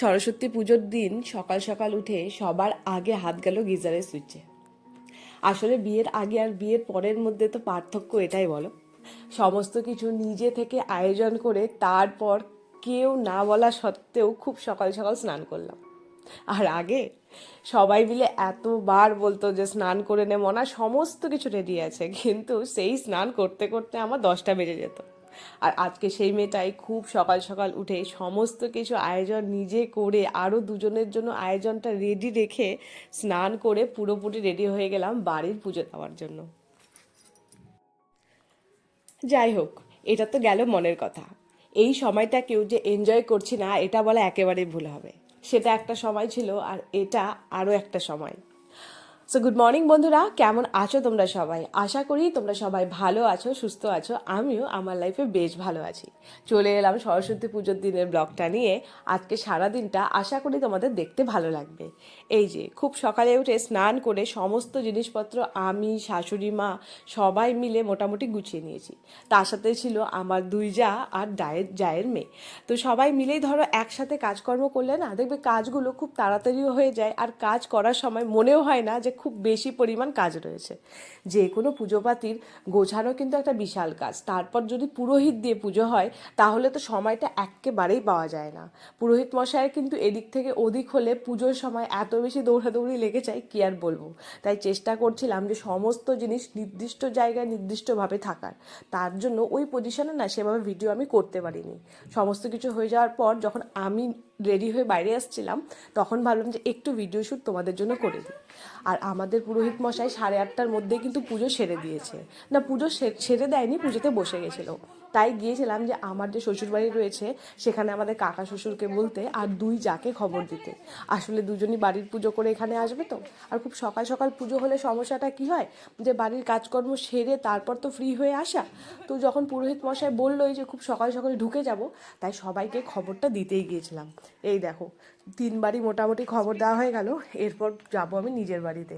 সরস্বতী পুজোর দিন সকাল সকাল উঠে সবার আগে হাত গেল গিজারের সুইচে। আসলে বিয়ের আগে আর বিয়ের পরের মধ্যে তো পার্থক্য এটাই বলো। সমস্ত কিছু নিজে থেকে আয়োজন করে তারপর কেউ না বলা সত্ত্বেও খুব সকাল সকাল স্নান করলাম। আর আগে সবাই মিলে এতবার বলতো যে স্নান করে নে মনা, সমস্ত কিছু রেডি আছে, কিন্তু সেই স্নান করতে করতে আমার দশটা বেজে যেত। আর আজকে সেই মেয়েটাই খুব সকাল সকাল উঠে সমস্ত কিছু আয়োজন নিজে করে আরও দুজনের জন্য আয়োজনটা রেডি রেখে স্নান করে পুরোপুরি রেডি হয়ে গেলাম বাড়ির পুজো দেওয়ার জন্য। যাই হোক, এটা তো গেল মনের কথা। এই সময়টা কেউ যে এনজয় করছি না, এটা বলা একেবারেই ভুল হবে। সেটা একটা সময় ছিল আর এটা আরও একটা সময়। সো গুড মর্নিং বন্ধুরা। কেমন আছো তোমরা সবাই? আশা করি তোমরা সবাই ভালো আছো, সুস্থ আছো। আমিও আমার লাইফে বেশ ভালো আছি। চলে এলাম সরস্বতী পুজোর দিনের ব্লগটা নিয়ে। আজকে সারা দিনটা আশা করি তোমাদের দেখতে ভালো লাগবে। এই যে, খুব সকালে উঠে স্নান করে সমস্ত জিনিসপত্র আমি, শাশুড়ি মা সবাই মিলে মোটামুটি গুছিয়ে নিয়েছি। তার সাথে ছিল আমার দুই যা আর ডায়ের জায়ের মেয়ে। তো সবাই মিলেই ধরো একসাথে কাজকর্ম করলে না, দেখবে কাজগুলো খুব তাড়াতাড়িও হয়ে যায়। আর কাজ করার সময় মনেও হয় না যে খুব বেশি পরিমাণ কাজ রয়েছে। যে কোনো পুজো পাতির গোছানো কিন্তু একটা বিশাল কাজ। তারপর যদি পুরোহিত দিয়ে পুজো হয়, তাহলে তো সময়টা একেবারেই পাওয়া যায় না। পুরোহিত মশাইয়ের কিন্তু এদিক থেকে ওদিক হলে পুজোর সময় এত বেশি দৌড়াদৌড়ি লেগে যায়, কি আর বলব? তাই চেষ্টা করছিলাম যে সমস্ত জিনিস নির্দিষ্ট জায়গায় নির্দিষ্টভাবে থাকার। তার জন্য ওই পজিশনে না সেভাবে ভিডিও আমি করতে পারিনি। সমস্ত কিছু হয়ে যাওয়ার পর যখন আমি রেডি হয়ে বাইরে আসছিলাম, তখন ভাবলাম যে একটু ভিডিও শ্যুট তোমাদের জন্য করে দিই। আর আমাদের পুরোহিত মশাই সাড়ে আটটার মধ্যেই কিন্তু পুজো সেরে দিয়েছে। না, পুজো সেরে দেয়নি, পুজোতে বসে গেছিল। তাই গিয়েছিলাম যে আমার যে শ্বশুরবাড়ি রয়েছে, সেখানে আমাদের কাকা শ্বশুরকে বলতে আর দুই যাকে খবর দিতে। আসলে দুজনই বাড়ির পুজো করে এখানে আসবে তো। আর খুব সকাল সকাল পুজো হলে সমস্যাটা কি হয়? যে বাড়ির কাজকর্ম সেরে তারপর তো ফ্রি হয়ে আসা। তো যখন পুরোহিত মশাই বললোই যে খুব সকাল সকাল ঢুকে যাব, তাই সবাইকে খবরটা দিতেই গিয়েছিলাম। এই দেখো তিনবারই মোটামুটি খবর দেওয়া হয়ে গেল এরপর যাব আমি নিজের বাড়িতে।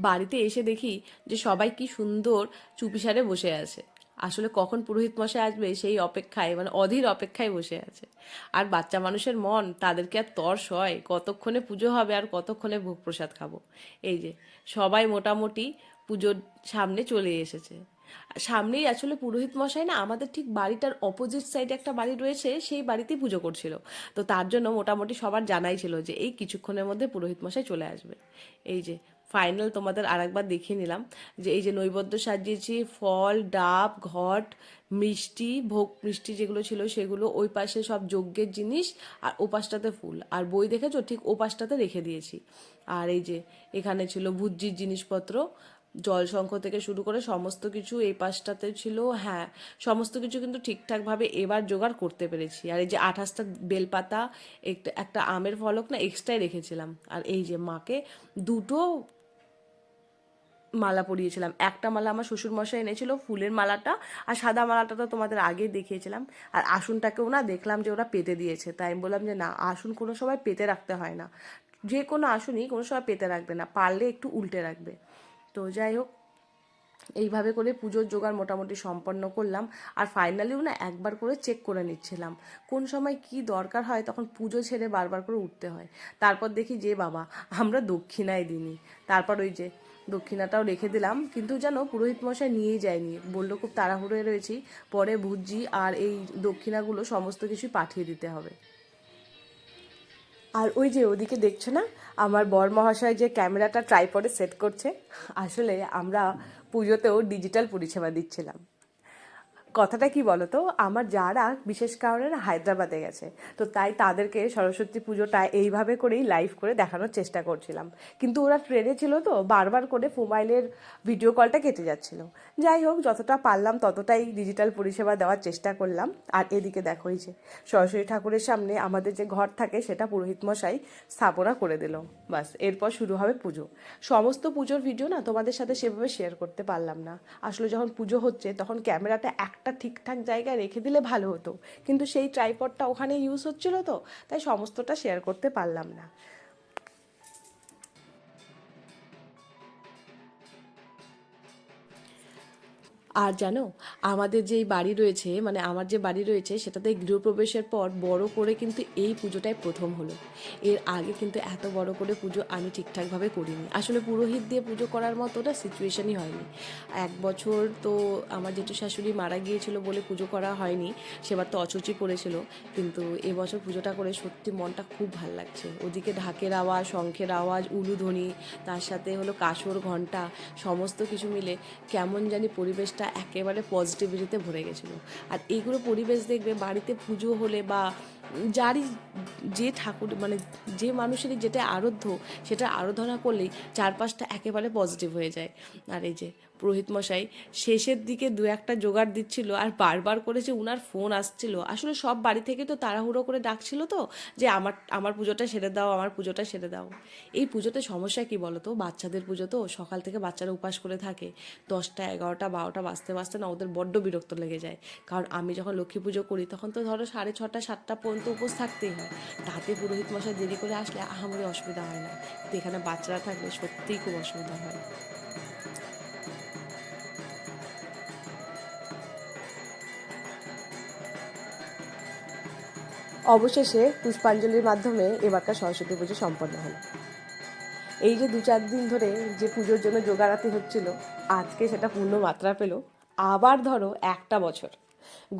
বাড়িতে এসে দেখি যে সবাই কি সুন্দর চুপিসারে বসে আছে। আসলে কখন পুরোহিত মশাই আসবে সেই অপেক্ষায় মানে অধীর অপেক্ষায় বসে আছে। আর বাচ্চা মানুষের মন, তাদেরকে আর তর্স হয়, কতক্ষণে পুজো হবে আর কতক্ষণে ভোগ প্রসাদ খাব। এই যে, সবাই মোটামুটি পুজোর সামনে চলে এসেছে। সামনেই আসলে পুরোহিত মশাই না, আমাদের ঠিক বাড়িটার অপোজিট সাইডে একটা বাড়ি রয়েছে, সেই বাড়িতেই পুজো করছিল। তো তার জন্য মোটামুটি সবার জানাই ছিল যে এই কিছুক্ষণের মধ্যে পুরোহিত মশাই চলে আসবে। এই যে ফাইনাল তোমাদের আরেকবার দেখিয়ে নিলাম, যে এই যে নৈবেদ্য সাজিয়েছি, ফল, ডাব, ঘট, মিষ্টি, ভোগ মিষ্টি যেগুলো ছিল সেগুলো ওই পাশে সব যজ্ঞের জিনিস আর ও পাশটাতে ফুল। আর বই দেখেছ? ঠিক ও পাশটাতে রেখে দিয়েছি। আর এই যে এখানে ছিল ভুজির জিনিসপত্র জল শঙ্খ থেকে শুরু করে সমস্ত কিছু এই পাশটাতে ছিল। হ্যাঁ সমস্ত কিছু কিন্তু ঠিকঠাকভাবে এবার জোগাড় করতে পেরেছি। আর এই যে আঠাশটা বেলপাতা, একটা একটা আমের ফলক না এক্সট্রাই রেখেছিলাম। আর এই যে মাকে দুটো মালা পরিয়েছিলাম। একটা মালা আমার শ্বশুর মশাই এনেছিল, ফুলের মালাটা, আর সাদা মালাটা তো তোমাদের আগেই দেখিয়েছিলাম। আর আসনটাকেও না দেখলাম যে ওরা পেতে দিয়েছে। তাই আমি বললাম যে না, আসন কোনো সময় পেতে রাখতে হয় না। যে কোনো আসনই কোনো সময় পেতে রাখবে না, পারলে একটু উল্টে রাখবে। তো যাই হোক, এইভাবে করে পুজোর জোগাড় মোটামুটি সম্পন্ন করলাম। আর ফাইনালিও না একবার করে চেক করে নিচ্ছিলাম। কোন সময় কি দরকার হয় তখন পুজো ছেড়ে বারবার করে উঠতে হয়। তারপর দেখি যে বাবা, আমরা দক্ষিণায় দিইনি তারপর ওই যে দক্ষিণাটাও রেখে দিলাম। কিন্তু যেন পুরোহিত মশাই নিয়েই যায়নি। বলল, খুব তাড়াহুড়োয় রয়েছি। পরে ভুজি আর এই দক্ষিণাগুলো সমস্ত কিছু পাঠিয়ে দিতে হবে। আর ওই যে ওদিকে দেখছ না, আমার বর মহাশয় যে ক্যামেরাটা ট্রাইপডে সেট করছে, আসলে আমরা পুজোতেও ডিজিটাল পরিষেবা দিচ্ছিলাম। কথাটা কি বলতো? আমার যারা, বিশেষ কারণে হায়দ্রাবাদে গেছে, তো তাই তাদেরকে সরস্বতী পুজোটা এইভাবে করেই লাইভ করে দেখানোর চেষ্টা করছিলাম। কিন্তু ওরা ট্রেনে ছিল তো, বারবার করে মোবাইলের ভিডিও কলটা কেটে যাচ্ছিল। যাই হোক, যতটা পারলাম ততটাই ডিজিটাল পরিষেবা দেওয়ার চেষ্টা করলাম। আর এদিকে দেখো যে, সরস্বতী ঠাকুরের সামনে আমাদের যে ঘর থাকে, সেটা পুরোহিত মশাই স্থাপনা করে দিল। বাস এরপর শুরু হবে পুজো। সমস্ত পুজোর ভিডিও না তোমাদের সাথে সেভাবে শেয়ার করতে পারলাম না। আসলে যখন পুজো হচ্ছে, তখন ক্যামেরাটা একটা ঠিকঠাক জায়গায় রেখে দিলে ভালো হতো। কিন্তু সেই ট্রাইপডটা ওখানে ইউজ হচ্ছিল তো, তাই সমস্তটা শেয়ার করতে পারলাম না। আর জানো, আমাদের যেই বাড়ি রয়েছে মানে আমার যে বাড়ি রয়েছে, সেটাতে গৃহপ্রবেশের পর বড় করে কিন্তু এই পুজোটাই প্রথম হলো। এর আগে কিন্তু এত বড় করে পুজো আমি ঠিকঠাকভাবে করিনি। আসলে পুরোহিত দিয়ে পুজো করার মতোটা সিচুয়েশনই হয়নি। এক বছর তো আমার জেঠু শাশুড়ি মারা গিয়েছিল বলে পুজো করা হয়নি, সেবার তো অচুচি পড়েছিল। কিন্তু এবছর পুজোটা করে সত্যি মনটা খুব ভালো লাগছে। ওদিকে ঢাকের আওয়াজ, শঙ্খের আওয়াজ, উলুধ্বনি, তার সাথে হলো কাসর ঘণ্টা সমস্ত কিছু মিলে কেমন জানি পরিবেশটা একেবারে পজিটিভিটিতে ভরে গেছিল। আর এইগুলো পরিবেশ দেখবে, বাড়িতে পুজো হলে বা যারই যে ঠাকুর মানে যে মানুষেরই যেটা আরাধ্য, সেটা আরাধনা করলেই চারপাশটা একেবারে পজিটিভ হয়ে যায়। আর এই যে পুরোহিত মশাই, শেষের দিকে দু একটা জোগাড় দিচ্ছিল আর বারবার করে যে উনার ফোন আসছিল। আসলে সব বাড়ি থেকে তো তাড়াহুড়ো করে ডাকছিল তো, যে আমার আমার পুজোটা সেরে দাও, আমার পুজোটা সেরে দাও। এই পুজোতে সমস্যা কি বলো তো বাচ্চাদের পুজো তো, সকাল থেকে বাচ্চারা উপাস করে থাকে। দশটা, এগারোটা, বারোটা বাজতে বাজতে না ওদের বড্ড বিরক্ত লেগে যায়। কারণ আমি যখন লক্ষ্মী পুজো করি, তখন তো ধরো সাড়ে ছটা, সাতটা পর্যন্ত উপোস থাকতেই হয়। তাতে পুরোহিত মশাই দেরি করে আসলে আহামরি অসুবিধা হয় না। কিন্তু এখানে বাচ্চারা থাকলে সত্যিই খুব অসুবিধা হয়। অবশেষে পুষ্পাঞ্জলির মাধ্যমে এবারকার সরস্বতী পুজো সম্পন্ন হলো। এই যে দু চার দিন ধরে যে পুজোর জন্য জোগাড়াতে হচ্ছিল, আজকে সেটা পূর্ণ মাত্রা পেল। আবার ধরো একটা বছর,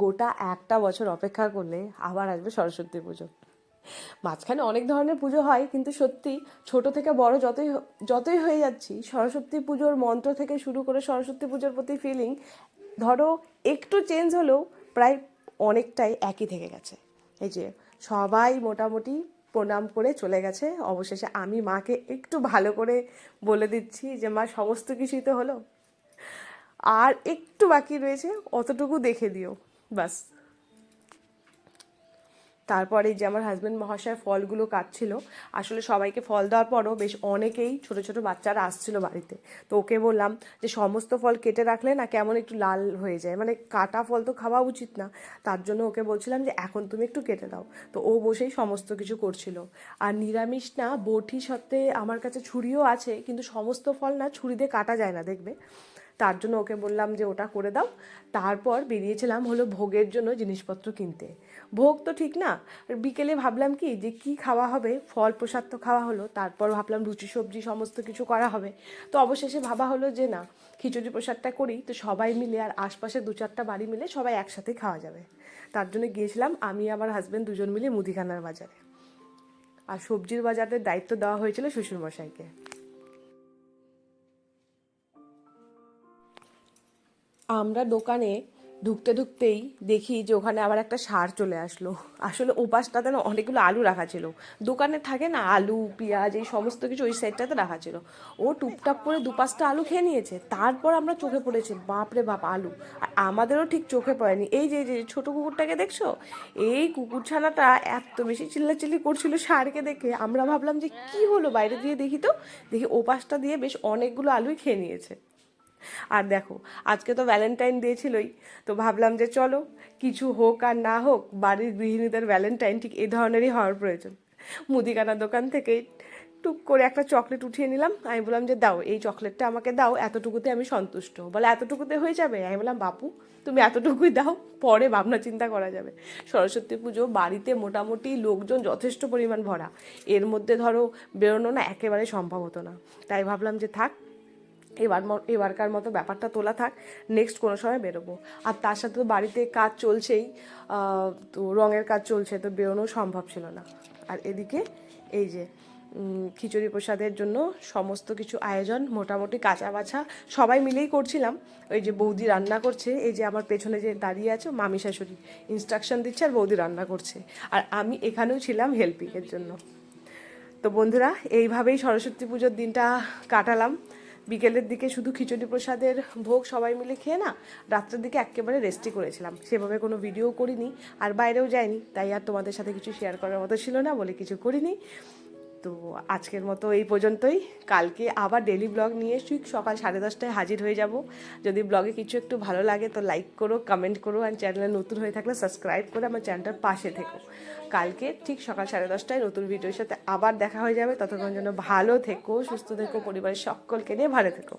গোটা একটা বছর অপেক্ষা করলে আবার আসবে সরস্বতী পুজো। মাঝখানে অনেক ধরনের পুজো হয়, কিন্তু সত্যি ছোট থেকে বড় যতই যতই হয়ে যাচ্ছি, সরস্বতী পুজোর মন্ত্র থেকে শুরু করে সরস্বতী পুজোর প্রতি ফিলিং ধরো একটু চেঞ্জ হলেও প্রায় অনেকটাই একই থেকে গেছে। এই যে, সবাই মোটামুটি প্রণাম করে চলে গেছে। অবশেষে আমি মাকে একটু ভালো করে বলে দিচ্ছি যে, মা, সমস্ত কিছুই তো হলো। আর একটু বাকি রয়েছে, অতটুকু দেখে দিও বাস তারপরে যে আমার হাজব্যান্ড মহাশয় ফলগুলো কাটছিল, আসলে সবাইকে ফল দেওয়ার পরও বেশ অনেকেই ছোট ছোট বাচ্চারা আসছিল বাড়িতে। তো ওকে বললাম যে, সমস্ত ফল কেটে রাখলে না কেমন একটু লাল হয়ে যায়? মানে কাটা ফল তো খাওয়া উচিত না। তার জন্য ওকে বলছিলাম যে, এখন তুমি একটু কেটে দাও। তো ও বসেই সমস্ত কিছু করছিল। আর নিরামিষ না, বটি সাথে আমার কাছে ছুরিও আছে, কিন্তু সমস্ত ফল না ছুরি দিয়ে কাটা যায় না, দেখবে? তার জন্য ওকে বললাম যে ওটা করে দাও। তারপর বেরিয়েছিলাম হলো ভোগের জন্য জিনিসপত্র কিনতে। ভোগ তো ঠিক না বিকেলে ভাবলাম কি যে কি খাওয়া হবে? ফল প্রসাদ তো খাওয়া হলো, তারপর ভাবলাম রুচি সবজি সমস্ত কিছু করা হবে। তো অবশেষে ভাবা হলো যে না, খিচুড়ি প্রসাদটা করি। তো সবাই মিলে আর আশপাশে দু চারটা বাড়ি মিলে সবাই একসাথে খাওয়া যাবে। তার জন্য গিয়েছিলাম আমি, আমার হাজব্যান্ড দুজন মিলে মুদিখানার বাজারে। আর সবজির বাজারের দায়িত্ব দেওয়া হয়েছিল শ্বশুরমশাইকে। আমরা দোকানে ঢুকতে ঢুকতেই দেখি যে ওখানে আবার একটা সার চলে আসলো। আসলে ওপাশটাতে না অনেকগুলো আলু রাখা ছিল। দোকানে থাকে না, আলু, পেঁয়াজ, এই সমস্ত কিছু ওই সাইডটাতে রাখা ছিল। ও টুপটাপ করে দুপাশটা আলু খেয়ে নিয়েছে। তারপর আমরা চোখে পড়েছে, বাপরে বাপ, আলু। আর আমাদেরও ঠিক চোখে পড়েনি। এই যে যে ছোট কুকুরটাকে দেখছ? এই কুকুর ছানাটা এত বেশি চিল্লাচিল্লি করছিল সারকে দেখে। আমরা ভাবলাম যে কি হলো বাইরে দিয়ে দেখি তো? দেখি ওপাশটা দিয়ে বেশ অনেকগুলো আলুই খেয়ে নিয়েছে। আর দেখো, আজকে তো ভ্যালেন্টাইন ডে ছিলই, তো ভাবলাম যে চলো, কিছু হোক আর না হোক, বাড়ির গৃহিণীদের ভ্যালেন্টাইন ঠিক এই ধরনেরই হওয়ার প্রয়োজন। মুদিখানা দোকান থেকে টুক করে একটা চকলেট উঠিয়ে নিলাম, আমি বললাম যে দাও, এই চকলেটটা আমাকে দাও, এতটুকুতে আমি সন্তুষ্ট। বলে, এতটুকুতে হয়ে যাবে? আমি বললাম, বাপু, তুমি এতটুকুই দাও, পরে ভাবনা চিন্তা করা যাবে। সরস্বতী পুজো বাড়িতে মোটামুটি লোকজন যথেষ্ট পরিমাণ ভরা। এর মধ্যে ধরো, বেরোনো না একেবারে সম্ভব হতো না। তাই ভাবলাম যে থাক এবার এবারকার মতো ব্যাপারটা তোলা থাক নেক্সট কোনো সময় বেরোবো। আর তার সাথে তো বাড়িতে কাজ চলছেই তো রঙের কাজ চলছে, তো বেরোনো সম্ভব ছিল না। আর এদিকে এই যে খিচুড়ি প্রসাদের জন্য সমস্ত কিছু আয়োজন, মোটামুটি কাঁচা বাছা সবাই মিলেই করছিলাম। ওই যে বৌদি রান্না করছে, এই যে আমার পেছনে যে দাঁড়িয়ে আছে মামি শাশুড়ি ইনস্ট্রাকশন দিচ্ছে আর বৌদি রান্না করছে। আর আমি এখানেও ছিলাম হেল্পিংয়ের জন্য। তো বন্ধুরা, এইভাবেই সরস্বতী পুজোর দিনটা কাটালাম। বিকেলের দিকে শুধু খিচুড়ি প্রসাদের ভোগ সবাই মিলে খেয়ে না, রাত্রের দিকে একেবারে রেস্টই করেছিলাম। সেভাবে কোনো ভিডিও করিনি, আর বাইরেও যাইনি, তাই আর তোমাদের সাথে কিছু শেয়ার করার মতো ছিল না বলে কিছু করিনি। তো আজকের মতো এই পর্যন্তই। কালকে আবার ডেলি ব্লগ নিয়ে ঠিক সকাল সাড়ে দশটায় হাজির হয়ে যাব। যদি ব্লগে কিছু একটু ভালো লাগে তো লাইক করো কমেন্ট করো আর চ্যানেলে নতুন হয়ে থাকলে সাবস্ক্রাইব করে আমার চ্যানেলটার পাশে থেকো। কালকে ঠিক সকাল সাড়ে দশটায় নতুন ভিডিওর সাথে আবার দেখা হয়ে যাবে। ততক্ষণ যেন ভালো থেকো, সুস্থ থেকো, পরিবারের সকলকে নিয়ে ভালো থেকো।